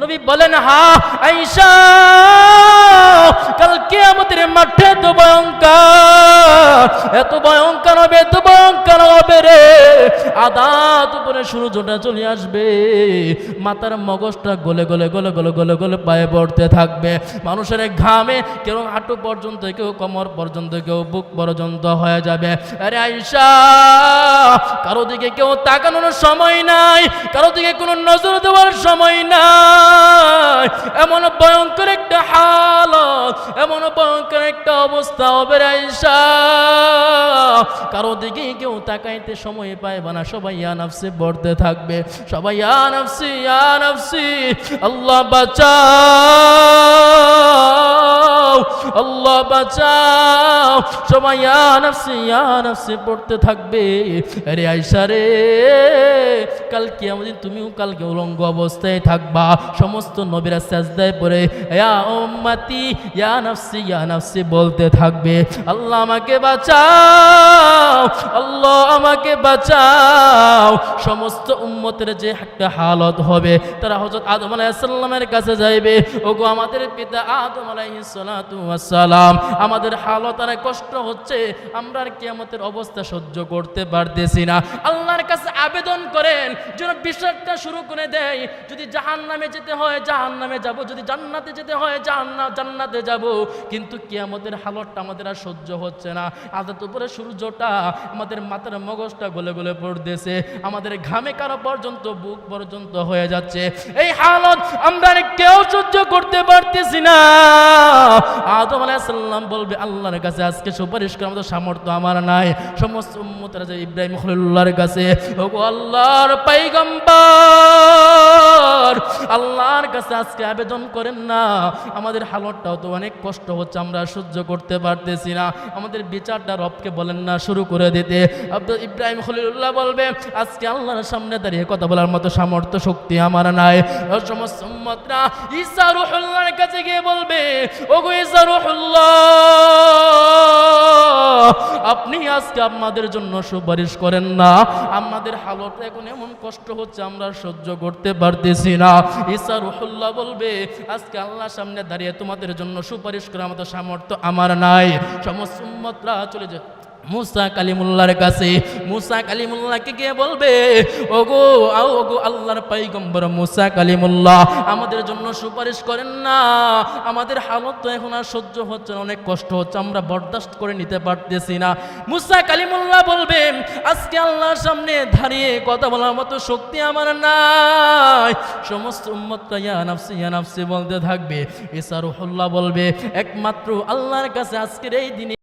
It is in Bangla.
নবী বলেন, হা আইসা কালকে আমাদের মাঠে এত ভয়ঙ্কর এত ভয়ঙ্কর হবে, এত ভয়ঙ্কর হবে রে। আদাত উপরে সূর্যটা চলে আসবে, মাথার মগজটা গলে গলে গলে গলে গলে গলে পায়ে পড়তে থাকবে। মানুষের ঘামে কেউ হাঁটু পর্যন্ত, কেউ কোমর পর্যন্ত, কেউ বুক পর্যন্ত হয়ে যাবে। আরে আইসা কারও দিকে কেউ তাকানোর সময় নাই, কারও দিকে কোনো নজর দেওয়ার সময় নাই। ভয়ঙ্কর একটা হালত, এমন ভয়ঙ্কর একটা অবস্থা হবে কারও দিকে কেউ তাকাইতে সময় পাইবে না, সবাই আনাফসে বর্তে থাকবে। সবাই আনাফসি আনাফসি আল্লাহ বাঁচাও, আল্লাহ বাঁচাও। সবাই, ইয়া নাফসি ইয়া নাফসি, পড়তে থাকবে। আরে আইসা রে কালকে আমাদের তুমিও কালকে উলঙ্গ অবস্থায় থাকবা। সমস্ত নবীরা বলতে থাকবে। আল্লাহ আমাকে বাঁচাও, আল্লাহ আমাকে বাঁচাও। সমস্ত উম্মতের যে একটা হালত হবে, তারা হযরত আদম আলাইহিস কাছে যাইবে। ওগো আমাদের পিতা আদম আলাইহিস আমাদের হালত আর কষ্ট হচ্ছে, আমরা আর কিয়ামতের অবস্থা সহ্য করতে পারতেছি না। আল্লাহর কাছে আবেদন করেন, যেন বিশ্বাসটা শুরু করে দেয়। যদি জাহান নামে যেতে হয় জাহান নামে যাব। যদি জান্নাতে যেতে হয় জাহান্না জান্নাতে যাব। কিন্তু কিয়ামতের হালতটা আমাদের আর সহ্য হচ্ছে না। আদাত উপরে সূর্যটা আমাদের মাথার মগজটা গলে গলে পড়তেছে। আমাদের ঘামে কারও পর্যন্ত, বুক পর্যন্ত হয়ে যাচ্ছে। এই হালত আমরা কেউ সহ্য করতে পারতেছি না। আদম আলাইসাল্লাম বলবে, আল্লাহর কাছে আজকে সুপারিশ করার মতো সামর্থ্য আমার নাই। সমস্ত উম্মতরা যে ইব্রাহিম খলিল্লাহর কাছে, ওগো আল্লাহর আল্লাহর কাছে আজকে আবেদন করেন না। আমাদের হালতটাও তো অনেক কষ্ট হচ্ছে, আমরা সহ্য করতে পারতেছি না। আমাদের বিচারটা রবকে বলেন না, শুরু করে দিতে। আব্দুল ইব্রাহিম খলিলুল্লাহ বলবে, আজকে আল্লাহর সামনে দাঁড়িয়ে কথা বলার মতো সামর্থ্য, শক্তি আমার নাই। ও সমস্ত উম্মতরা ঈসা রুহুল্লাহর কাছে গিয়ে বলবে, ওগো ঈসা রুহুল্লাহ! আপনি আজকে আমাদের জন্য সুপারিশ করেন না। আমাদের হালত এখন এমন কষ্ট হচ্ছে, আমরা সহ্য করতে পারতেছি না। ইসা রুহুল্লাহ বলবে, আজকে আল্লাহ সামনে দাঁড়িয়ে তোমাদের জন্য সুপারিশ করার মতো সামর্থ্য আমার নাই। সমস্ত চলে যায়। মুসা কালিমুল্লাহর কাছে, মুসা কালিমুল্লাহকে গিয়ে বলবে? ওগো, আও ওগো আল্লাহর পাইগম্বর মুসা কালিমুল্লাহ, আমাদের জন্য সুপারিশ করেন না। আমাদের হালত তো এখন আর সহ্য হচ্ছে না, অনেক কষ্ট হচ্ছে, আমরা বরদাস্ত করে নিতে পারতেছি না। মুসা কালিমুল্লাহ বলবে, আজকে আল্লাহর সামনে দাঁড়িয়ে কথা বলার মতো শক্তি আমার নাই। সমস্ত উম্মতটা ইয়া নাফসি ইয়া নাফসি বলতে থাকবে। ইসা রুহুল্লাহ বলবে, একমাত্র আল্লাহর কাছে আজকের এই দিনে